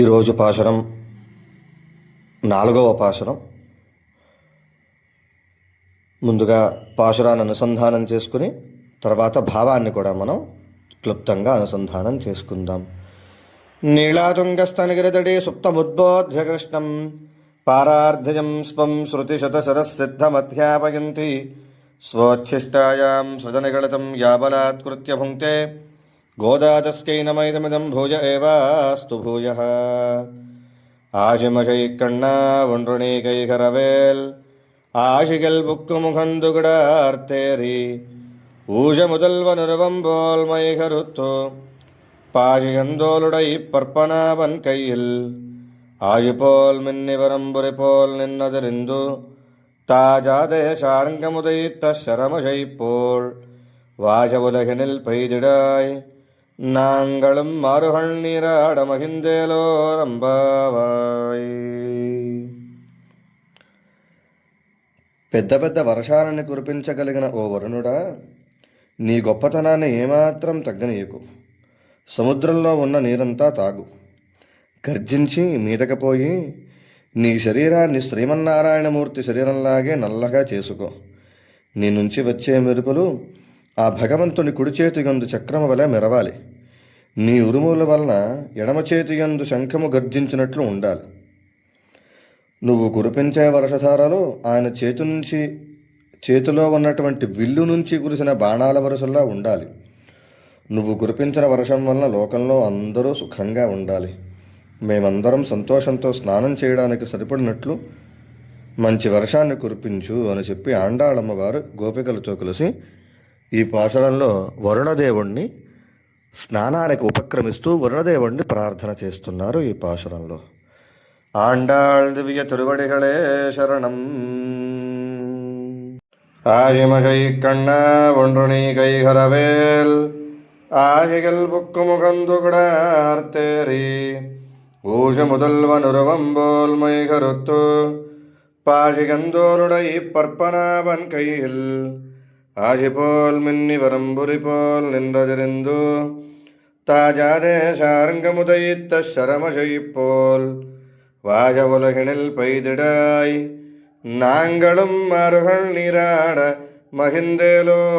ఈరోజు పాశరం నాలుగవ పాశరం ముందుగా పాశురాన్ని అనుసంధానం చేసుకుని తర్వాత భావాన్ని కూడా మనం క్లుప్తంగా అనుసంధానం చేసుకుందాం. నీళాతుంగస్తనగిరితడే సుప్తముద్బోధ్య కృష్ణం పారార్ధయం స్వం శృతిశతశరసిద్ధమధ్యాపయంతి స్వోచ్ఛిష్టాయాం సృజనగళితం యాబలాత్కృత్య భుంక్తే गोदातस्यै नमैदमिदं भुज एवास्तु भूयः। ஆசிமசைக்கண்ணா ஒன்று நீ கைகரவேல் ஆசிகள் புக்கு முகந்துகிடார்த்தேரி ஊஜ முதல்வனுருவம் போல் மைகருத்தோ பாழியந்தோளுடை பற்பனாவன் கையில் ஆயு போல் மின்னிவரம்புரை போல் நின்னதிரிந்து தாஜாதே சாரங்கமுதைத்த சரமசை போல் வாஜ உலகினில் பெய்திடாய் நாங்களும் மாறுகள் நீராட మహిందేలోరంబావాయ్ పెద్ద పెద్ద వర్షాలను కురిపించగలిగిన ఓ వరుణుడా నీ గొప్పతనాన్ని ఏమాత్రం తగ్గనీయకు సముద్రంలో ఉన్న నీరంతా తాగు గర్జించి మీదకపోయి నీ శరీరాన్ని శ్రీమన్నారాయణమూర్తి శరీరంలాగే నల్లగా చేసుకో నీ నుంచి వచ్చే మెరుపులు ఆ భగవంతుని కుడి చేతి యందు చక్రము వలె మెరవాలి నీ ఉరుముల వలన ఎడమ చేతి యందు శంఖము గర్జించినట్లు ఉండాలి. నువ్వు కురిపించే వర్షధారలు ఆయన చేతి నుంచి చేతిలో ఉన్నటువంటి విల్లు నుంచి కురిసిన బాణాల వరుసల్లా ఉండాలి. నువ్వు కురిపించిన వర్షం వలన లోకంలో అందరూ సుఖంగా ఉండాలి. మేమందరం సంతోషంతో స్నానం చేయడానికి సరిపడినట్లు మంచి వర్షాన్ని కురిపించు అని చెప్పి ఆండాళమ్మ వారు గోపికలతో కలిసి ఈ పాషణంలో వరుణదేవుణ్ణి స్నానానికి ఉపక్రమిస్తూ వరుణదేవుణ్ణి ప్రార్థన చేస్తున్నారు ఈ పాశురంలో. ఆండాళ్ దివ్య తిరువడిగళే శరణం. ఆజిమై కణ ఒండ్రుని కైహరవేల్. ఆజిగల్ బుక్కు ముఖందు ఆర్తేరి. ఊష ముదల్వ నురవంబోల్ మైఘరుత్తు. పాజిగందోరుడై పర్పనాభన్ కైల్ ஆழி போல் மின்னி வரம்புரி போல் நின்றதிருந்து தாஜாதே சாரங்கமுதைத்த சரமஜை வாஜ உலகினில் பெய்திடாய் நாங்களும் அருகள் நீராட மகிந்தேலோரம்பாவாய்